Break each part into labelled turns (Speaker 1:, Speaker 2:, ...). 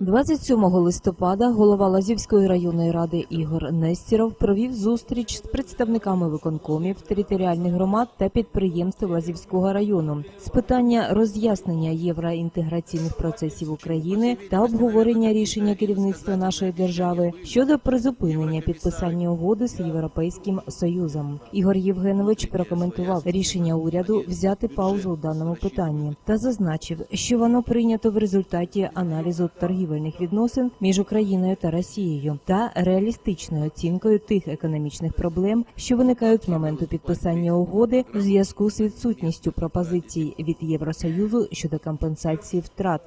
Speaker 1: 27 листопада голова Лазівської районної ради Ігор Нестіров провів зустріч з представниками виконкомів, територіальних громад та підприємств Лазівського району з питання роз'яснення євроінтеграційних процесів України та обговорення рішення керівництва нашої держави щодо призупинення підписання угоди з Європейським Союзом. Ігор Євгенович прокоментував рішення уряду взяти паузу у даному питанні та зазначив, що воно прийнято в результаті аналізу торгівельних відносин між Україною та Росією та реалістичною оцінкою тих економічних проблем, що виникають з моменту підписання угоди в зв'язку з відсутністю пропозицій від Євросоюзу щодо компенсації втрат.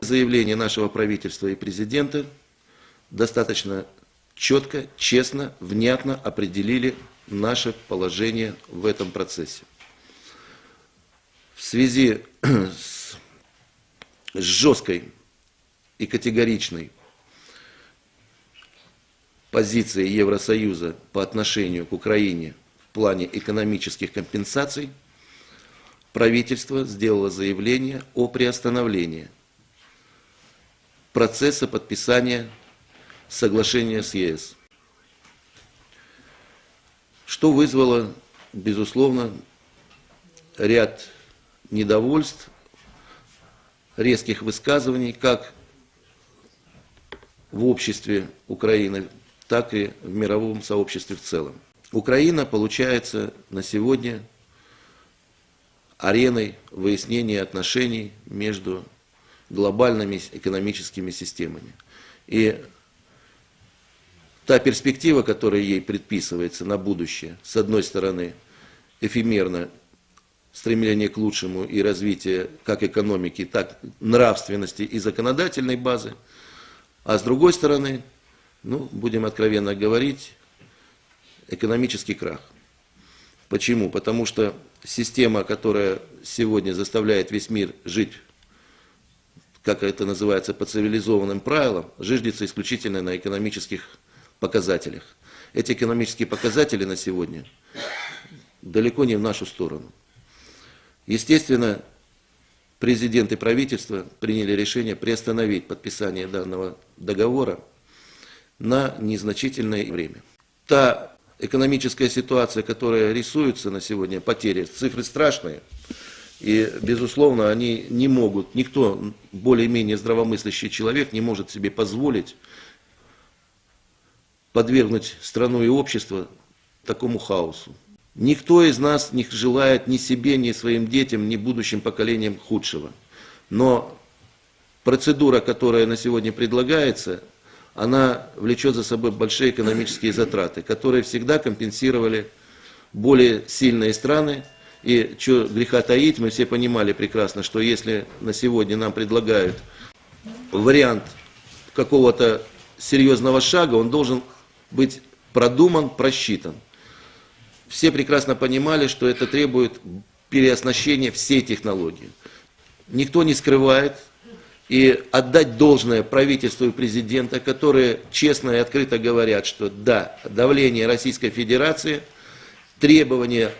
Speaker 2: Заявление нашего правительства и президента достаточно четко, честно, внятно определили наше положение в этом процессе. В связи с с жесткой и категоричной позицией Евросоюза по отношению к Украине в плане экономических компенсаций, правительство сделало заявление о приостановлении процесса подписания соглашения с ЕС. Что вызвало, безусловно, ряд недовольств, резких высказываний как в обществе Украины, так и в мировом сообществе в целом. Украина получается на сегодня ареной выяснения отношений между глобальными экономическими системами. И та перспектива, которая ей предписывается на будущее, с одной стороны, эфемерно стремление к лучшему и развитие как экономики, так нравственности и законодательной базы, а с другой стороны, ну, будем откровенно говорить, экономический крах. Почему? Потому что система, которая сегодня заставляет весь мир жить, как это называется, по цивилизованным правилам, жиждется исключительно на экономических показателях. Эти экономические показатели на сегодня далеко не в нашу сторону. Естественно, президент и правительство приняли решение приостановить подписание данного договора на незначительное время. Та экономическая ситуация, которая рисуется на сегодня, потери, цифры страшные, и, безусловно, они не могут, никто более-менее здравомыслящий человек не может себе позволить подвергнуть страну и общество такому хаосу. Никто из нас не желает ни себе, ни своим детям, ни будущим поколениям худшего. Но процедура, которая на сегодня предлагается, она влечет за собой большие экономические затраты, которые всегда компенсировали более сильные страны. И что греха таить, мы все понимали прекрасно, что если на сегодня нам предлагают вариант какого-то серьезного шага, он должен быть продуман, просчитан. Все прекрасно понимали, что это требует переоснащения всей технологии. Никто не скрывает и отдать должное правительству и президента, которые честно и открыто говорят, что да, давление Российской Федерации, требования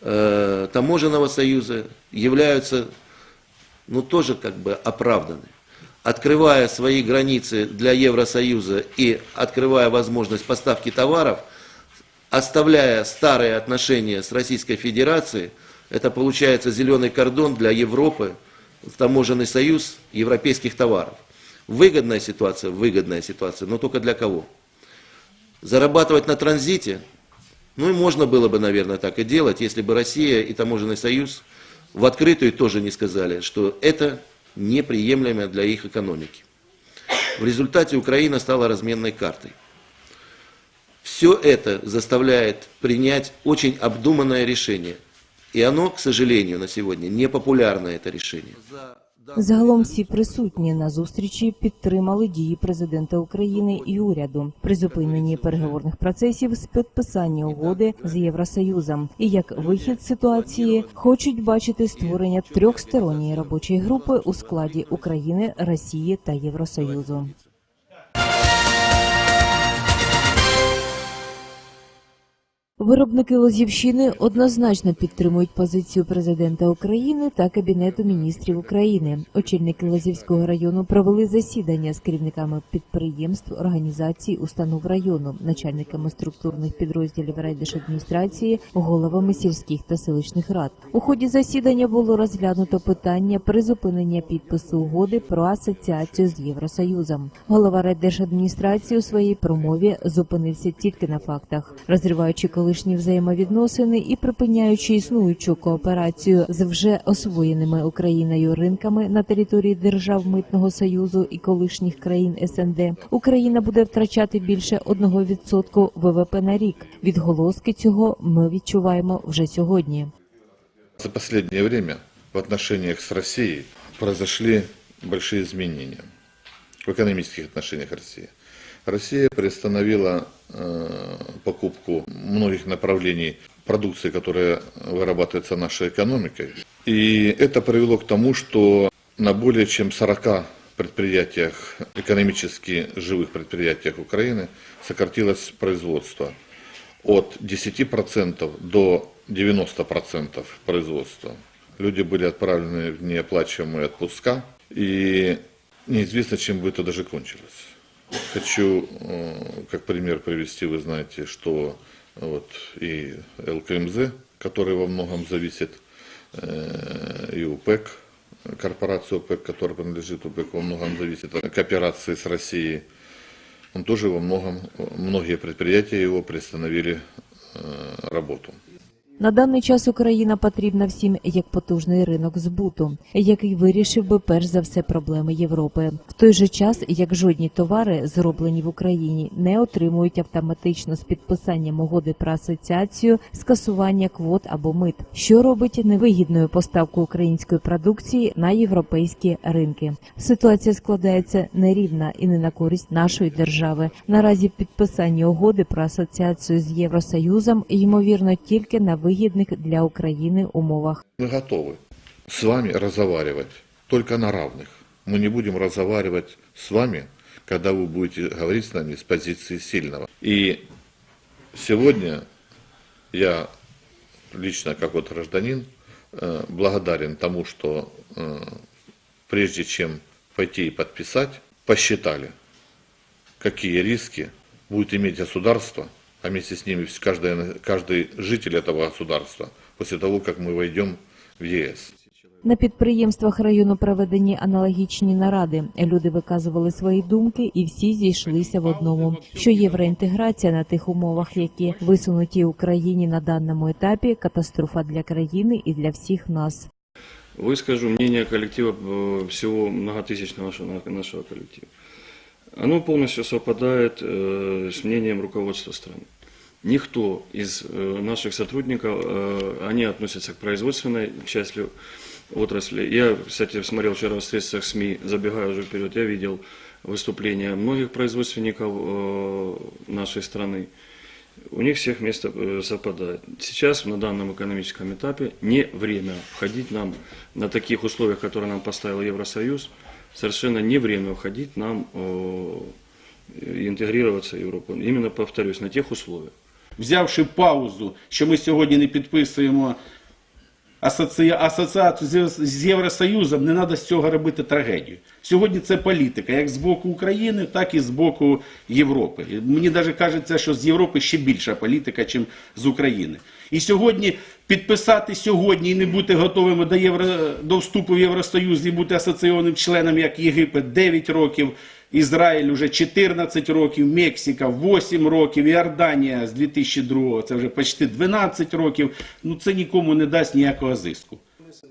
Speaker 2: э, таможенного союза являются ну, тоже как бы оправданы. Открывая свои границы для Евросоюза и открывая возможность поставки товаров, оставляя старые отношения с Российской Федерацией, это получается зеленый кордон для Европы, таможенный союз европейских товаров. Выгодная ситуация, выгодная ситуация, но только для кого? Зарабатывать на транзите, ну и можно было бы, наверное, так и делать, если бы Россия и таможенный союз в открытую тоже не сказали, что это неприемлемо для их экономики. В результате Украина стала разменной картой. Все это заставляет принять очень обдуманное решение. И оно, к сожалению, на сегодня не популярное это решение.
Speaker 1: Загалом всі присутні на зустрічі підтримали дії президента України і уряду при зупиненні переговорних процесів з підписання угоди з Євросоюзом. І як вихід ситуації хочуть бачити створення трьохсторонньої робочої групи у складі України, Росії та Євросоюзу. Виробники Лозівщини однозначно підтримують позицію президента України та Кабінету міністрів України. Очільники Лозівського району провели засідання з керівниками підприємств, організацій, установ району, начальниками структурних підрозділів райдержадміністрації, головами сільських та селищних рад. У ході засідання було розглянуто питання призупинення підпису угоди про асоціацію з Євросоюзом. Голова райдержадміністрації у своїй промові зупинився тільки на фактах, розриваючи колишні взаємовідносини і припиняючи існуючу кооперацію з вже освоєними Україною ринками на території держав митного союзу і колишніх країн СНД. Україна буде втрачати більше 1% ВВП на рік. Відголоски цього ми відчуваємо вже сьогодні.
Speaker 3: За последнее время в отношениях с Россией произошли большие изменения в экономических отношениях России. Россия приостановила э, покупку многих направлений продукции, которая вырабатывается нашей экономикой. И это привело к тому, что на более чем 40 предприятиях, экономически живых предприятиях Украины сократилось производство от 10% до 90% производства. Люди были отправлены в неоплачиваемые отпуска, и неизвестно, чем бы это даже кончилось. Хочу э, как пример привести, вы знаете, что вот и ЛКМЗ, который во многом зависит, э, и УПЕК, корпорация УПЕК, которая принадлежит УПЕК, во многом зависит от кооперации с Россией. Он тоже во многом, многие предприятия его приостановили э, работу.
Speaker 1: На даний час Україна потрібна всім як потужний ринок збуту, який вирішив би перш за все проблеми Європи. В той же час, як жодні товари, зроблені в Україні, не отримують автоматично з підписанням угоди про асоціацію скасування квот або мит, що робить невигідною поставку української продукції на європейські ринки. Ситуація складається нерівна і не на користь нашої держави. Наразі підписання угоди про асоціацію з Євросоюзом ймовірно тільки на вигідних для України умовах.
Speaker 3: Мы готовы с вами разговаривать только на равных. Мы не будем разговаривать с вами, когда вы будете говорить с нами с позиции сильного. И сегодня я лично, как вот гражданин, благодарен тому, что прежде чем пойти и подписать, посчитали, какие риски будет иметь государство, а вместе с ними каждый, каждый житель этого государства после того, как мы войдем в ЕС.
Speaker 1: На підприємствах району проведені аналогічні наради. Люди виказували свої думки, і всі зійшлися в одному, що євроінтеграція на тих умовах, які висунуті Україні на даному етапі, катастрофа для країни і для всіх нас.
Speaker 4: Выскажу мнение коллектива э, всего многотысячного нашего, нашего коллектива. Оно полностью совпадает э, с мнением руководства страны. Никто из э, наших сотрудников, э, они относятся к производственной части отрасли. Я, кстати, смотрел вчера в средствах СМИ, забегая уже вперед, я видел выступления многих производственников нашей страны. У них всех место совпадает. Сейчас, на данном экономическом этапе, не время входить нам на таких условиях, которые нам поставил Евросоюз, совершенно не время входить нам э, интегрироваться в Европу. Именно, повторюсь, на тех условиях.
Speaker 5: взявши паузу, що ми сьогодні не підписуємо асоці- асоціацію з Євросоюзом, не треба з цього робити трагедію. Сьогодні це політика, як з боку України, так і з боку Європи. Мені навіть кажеться, що з Європи ще більша політика, ніж з України. І сьогодні підписати сьогодні і не бути готовими до євро до вступу в Євросоюз і бути асоційованим членом, як Єгипет, 9 років. Ізраїль уже 14 років, Мексика 8 років, Іорданія з 2002, це вже почти 12 років. Ну це нікому не дасть ніякого зиску.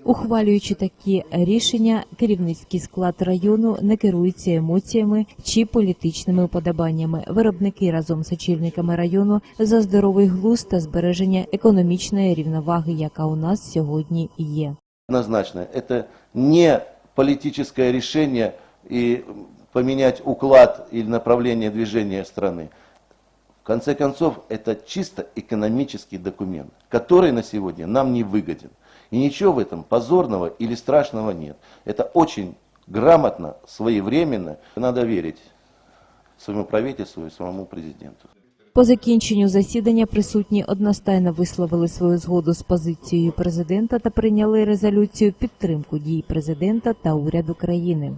Speaker 1: Ухвалюючи такі рішення, керівницький склад району не керується емоціями чи політичними уподобаннями. Виробники разом з очільниками району за здоровий глузд та збереження економічної рівноваги, яка у нас сьогодні є.
Speaker 2: Однозначно, это не политическое решение и поменять уклад или направление движения страны. В конце концов, это чисто экономический документ, который на сегодня нам не выгоден. И ничего в этом позорного или страшного нет. Это очень грамотно, своевременно. Надо верить своему правительству и самому президенту.
Speaker 1: По закінченню засідання присутні одностайно висловили свою згоду з позицією президента та прийняли резолюцію підтримку дій президента та уряду країни.